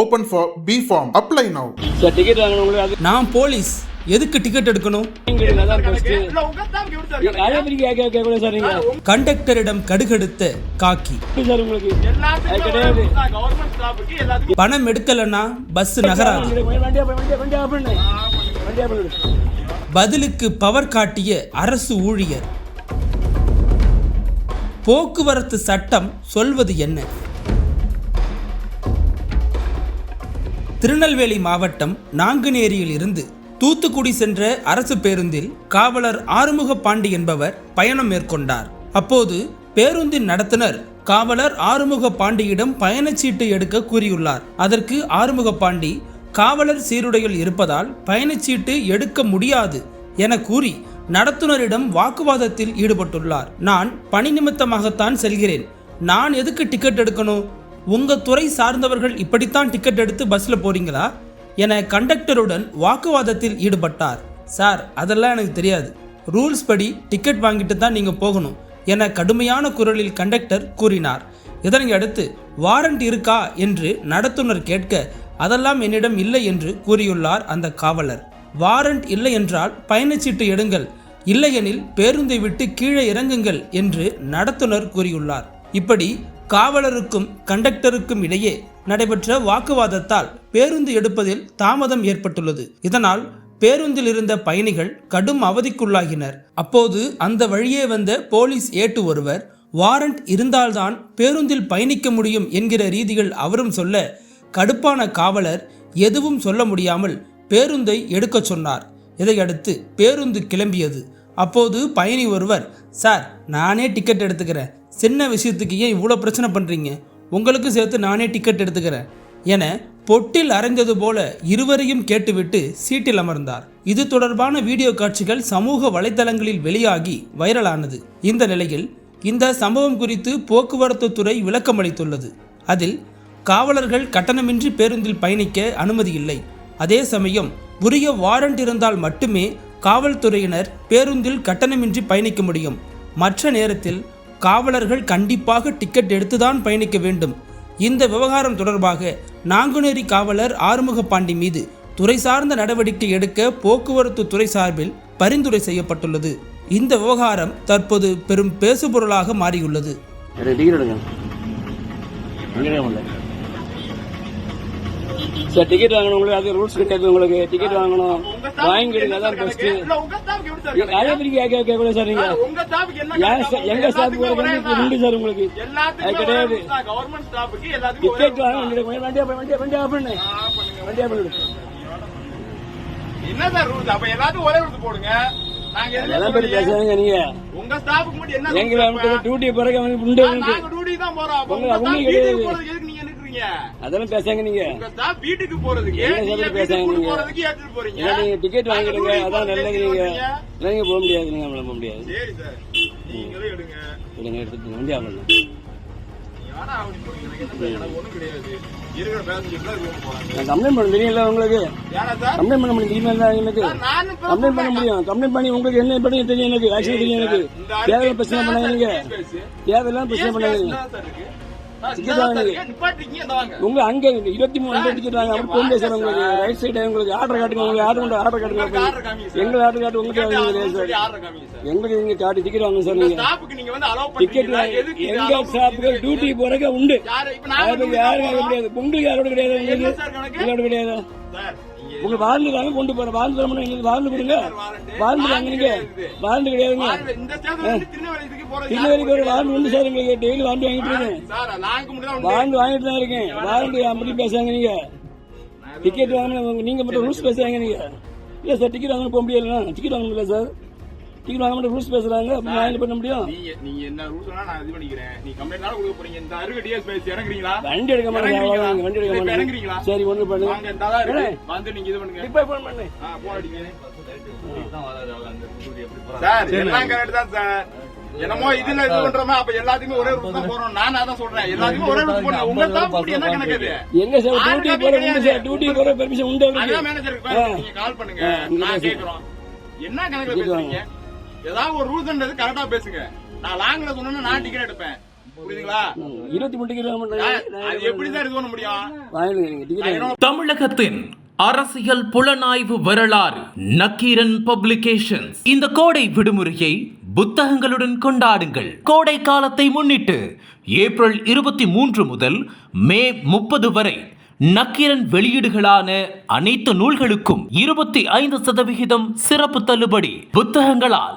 Open for B Form. Apply now. Sir ticket வாங்கணும் உங்களுக்கு அது நான் போலீஸ். எதுக்கு டிக்கெட் எடுக்கணும்? கண்டக்டரிடம் கடுகடுத்த காக்கி. பணம் எடுக்கலன்னா பஸ் நகராது. பதிலுக்கு பவர் காட்டிய அரசு ஊழியர். போக்குவரத்து சட்டம் சொல்வது என்ன? திருநெல்வேலி மாவட்டம் நாங்குநேரியில் இருந்து தூத்துக்குடி சென்ற அரசு பேருந்தில் காவலர் ஆறுமுக பாண்டி என்பவர் பயணம் மேற்கொண்டார். அப்போது பேருந்தின் நடத்துனர் காவலர் ஆறுமுக பாண்டியிடம் பயணச்சீட்டு எடுக்க கூறியுள்ளார். அதற்கு ஆறுமுக பாண்டி காவலர் சீருடையில் இருப்பதால் பயணச்சீட்டு எடுக்க முடியாது என கூறி நடத்துனரிடம் வாக்குவாதத்தில் ஈடுபட்டுள்ளார். நான் பணி நிமித்தமாகத்தான் செல்கிறேன். நான் எதுக்கு டிக்கெட் எடுக்கணும்? உங்கள் துறை சார்ந்தவர்கள் இப்படித்தான் டிக்கெட் எடுத்து பஸ்ஸில் போறீங்களா? என கண்டக்டருடன் வாக்குவாதத்தில் ஈடுபட்டார். சார் அதெல்லாம் எனக்கு தெரியாது. ரூல்ஸ் படி டிக்கெட் வாங்கிட்டு தான் நீங்கள் போகணும் என கடுமையான குரலில் கண்டக்டர் கூறினார். இதனை அடுத்து வாரண்ட் இருக்கா? என்று நடத்துனர் கேட்க அதெல்லாம் என்னிடம் இல்லை என்று கூறியுள்ளார் அந்த காவலர். வாரண்ட் இல்லை என்றால் பயணச்சீட்டு எடுங்கள். இல்லையெனில் பேருந்தை விட்டு கீழே இறங்குங்கள் என்று நடத்துனர் கூறியுள்ளார். இப்படி காவலருக்கும் கண்டக்டருக்கும் இடையே நடைபெற்ற வாக்குவாதத்தால் பேருந்து எடுப்பதில் தாமதம் ஏற்பட்டுள்ளது. இதனால் பேருந்தில் இருந்த பயணிகள் கடும் அவதிக்குள்ளாகினர். அப்போது அந்த வழியே வந்த போலீஸ் ஏட்டு ஒருவர் வாரண்ட் இருந்தால்தான் பேருந்தில் பயணிக்க முடியும் என்கிற ரீதிகள் அவரும் சொல்ல கடுப்பான காவலர் எதுவும் சொல்ல முடியாமல் பேருந்தை எடுக்கச் சொன்னார். இதையடுத்து பேருந்து கிளம்பியது. அப்போது பயணி ஒருவர் சார் நானே டிக்கெட் எடுத்துக்கிறேன். சின்ன விஷயத்துக்கு ஏன் இவ்வளோ பிரச்சனை பண்ணுறீங்க உங்களுக்கும் சேர்த்து நானே டிக்கெட் எடுத்துக்கிறேன். என பொட்டில் அரைந்தது போல இருவரையும் கேட்டுவிட்டு சீட்டில் அமர்ந்தார். இது தொடர்பான வீடியோ காட்சிகள் சமூக வலைதளங்களில் வெளியாகி வைரலானது. இந்த நிலையில் இந்த சம்பவம் குறித்து போக்குவரத்து துறை விளக்கமளித்துள்ளது அதில் காவலர்கள் கட்டணமின்றி பேருந்தில் பயணிக்க அனுமதி இல்லை. அதே சமயம் உரிய வாரண்ட் இருந்தால் மட்டுமே காவல்துறையினர் பேருந்தில் கட்டணமின்றி பயணிக்க முடியும். மற்ற நேரத்தில் காவலர்கள் கண்டிப்பாக டிக்கெட் எடுத்துதான் பயணிக்க வேண்டும். இந்த விவகாரம் தொடர்பாக நாங்குநேரி காவலர் ஆறுமுக பாண்டி மீது துறை சார்ந்த நடவடிக்கை எடுக்க போக்குவரத்து துறை சார்பில் பரிந்துரை செய்யப்பட்டுள்ளது. இந்த விவகாரம் தற்போது பெரும் பேசுபொருளாக மாறியுள்ளது. டிக்கெட் சார் டிக்கெட் வாங்கணும் உங்களுக்கு. அது ரூல்ஸ் கிடையாது உங்களுக்கு டிக்கெட் வாங்கணும் வாங்கிடுங்க அதான் பெஸ்ட் அதே மாதிரி கேட்க கேட்கல சார் நீங்க? எங்க ஸ்டாஃப் உண்டு சார் உங்களுக்கு? கிடையாது. டிக்கெட் வாங்க வண்டியா வண்டியா வண்டியா பண்ணு. வண்டியா பண்ணு. என்ன சார் ரூல்ஸ் அப்ப எல்லாத்துக்கும் ஒரே ரூல்ஸ் போடுங்க. நாங்க அதெல்லாம் பத்தி உங்க ஸ்டாஃப்க்கு மட்டும் என்ன? டியூட்டி பிறகு வந்து உண்டு ஆ, நாங்க டியூட்டி தான் போறோம். அப்ப உங்க- உங்க அவங்க staff கிடையாது. அதெல்லாம் பேசாங்க நீங்க. ஸ்டாஃப் வீட்டுக்கு போறதுக்கு என்ன பேசாங்க? போறதுக்கு ஏத்துட்டு போறீங்க? நீங்க டிக்கெட் வாங்கிடுங்க. அதான் நல்லது நீங்க. நீங்க போக முடியாது. நீங்க நம்மள போக முடியாது. சரி சார். நீங்களே எடுங்க. தான் ரூம் போறாங்க. நான் கம்ப்ளைண்ட் பண்ண தெரியல உங்களுக்கு? கம்ப்ளைண்ட் பண்ண முடியும். எனக்கு. கம்ப்ளைண்ட் பண்ண முடியும். கம்ப்ளைண்ட் பண்ணி உங்களுக்கு என்ன பண்ணி தெரியும் எனக்கு? ஆக்சுவலி தெரியும் எனக்கு. இந்த தேவையில்ல பிரச்சனை பண்ணாங்க நீங்க. தேவையில்லாம் பிரச்சனை பண்ணாங்க உங்க அங்க இருபத்தி மூணு வாங்க அப்படி போக சார். உங்களுக்கு ரைட் சைடு உங்களுக்கு ஆர்டர் காட்டுங்க. உங்களுக்கு ஆர்டர் கொண்டு ஆர்டர் காட்டுங்க. எங்க ஆர்டர் காட்டு உங்களுக்கு. எங்களுக்கு நீங்க காட்டு டிக்கெட் வாங்க சார் நீங்க. ஸ்டாஃப்க்கு டிக்கெட் எங்க பண்றீங்க? டியூட்டி போறக்க உண்டு. யாருக்கு. கிடையாது. உங்களுக்கு யாரோட கிடையாது உங்களுக்கு? யாரோட கிடையாது? உங்க வாழ்ந்து வாங்க கொண்டு போற வாழ்ந்து தரணும் எங்களுக்கு வாழ்ந்து கொடுங்க. வாழ்ந்து வாங்க நீங்க வாழ்ந்து கிடையாதுங்க திருநெல்வேலிக்கு ஒரு வாழ்ந்து உண்டு சார் எங்களுக்கு டெய்லி வாழ்ந்து வாங்கிட்டு இருக்கேன். வாழ்ந்து வாங்கிட்டு தான் இருக்கேன். வாழ்ந்து அப்படி பேசுறாங்க நீங்க. டிக்கெட் வாங்கணும் நீங்க மட்டும் ரூல்ஸ் பேசுறாங்க நீங்க. இல்ல சார் டிக்கெட் வாங்கணும் போக முடியல டிக்கெட் வாங்க முடியல சார். டிக்கெட் வாங்க மட்டும் ரூல்ஸ் பேசுறாங்க நான் என்ன பண்ண முடியும். நீங்க நீங்க என்ன ரூல்ஸ் நான் இது பண்ணிக்கிறேன். நீ கம்ப்ளைண்ட் கொடுக்க போறீங்க? இந்த அருகு டிஎஸ் பேசி இறங்குறீங்களா? வண்டி எடுக்க மாட்டேன்? அவ்வளவுதான், வண்டி எடுக்க மாட்டேன். இறங்குறீங்களா? சரி ஒண்ணு பண்ணு. வாங்க இந்த தான் இருக்கு. வந்து நீங்க இது பண்ணுங்க. இப்ப போன் பண்ணு. ஆ, போன் அடிங்க. சார் எல்லாம் கரெக்ட் தான் சார். என்னமோ இதுல இது பண்றோமா அப்ப எல்லாத்துக்குமே ஒரே ரூட் தான் போறோம் நான் அதான் சொல்றேன். எல்லாத்துக்குமே ஒரே ரூட் போறோம் உங்க ஸ்டாஃப் மட்டும் என்ன கணக்கு அது எங்க சார் டியூட்டி போற சார். டியூட்டி போற பெர்மிஷன் உண்டு அதான் அவருக்கு மேனேஜருக்கு நீங்க கால் பண்ணுங்க. நான். கேக்குறோம். என்ன கணக்குல பேசுறீங்க? ஏதாவது ஒரு ரூல்ஸ்ன்றது கரெக்டா பேசுங்க. நான் லாங்ல சொன்னா நான் டிக்கெட் எடுப்பேன். தமிழகத்தின் அரசியல் புலனாய்வு வரலாறு நக்கீரன் பப்ளிகேஷன்ஸ். இந்த கோடை விடுமுறையை புத்தகங்களுடன் கொண்டாடுங்கள். கோடை காலத்தை முன்னிட்டு ஏப்ரல் இருபத்தி மூன்று முதல் மே முப்பது வரை நக்கீரன் வெளியீடுகளான அனைத்து நூல்களுக்கும் இருபத்தி ஐந்து சதவிகிதம் சிறப்பு தள்ளுபடி புத்தகங்களால்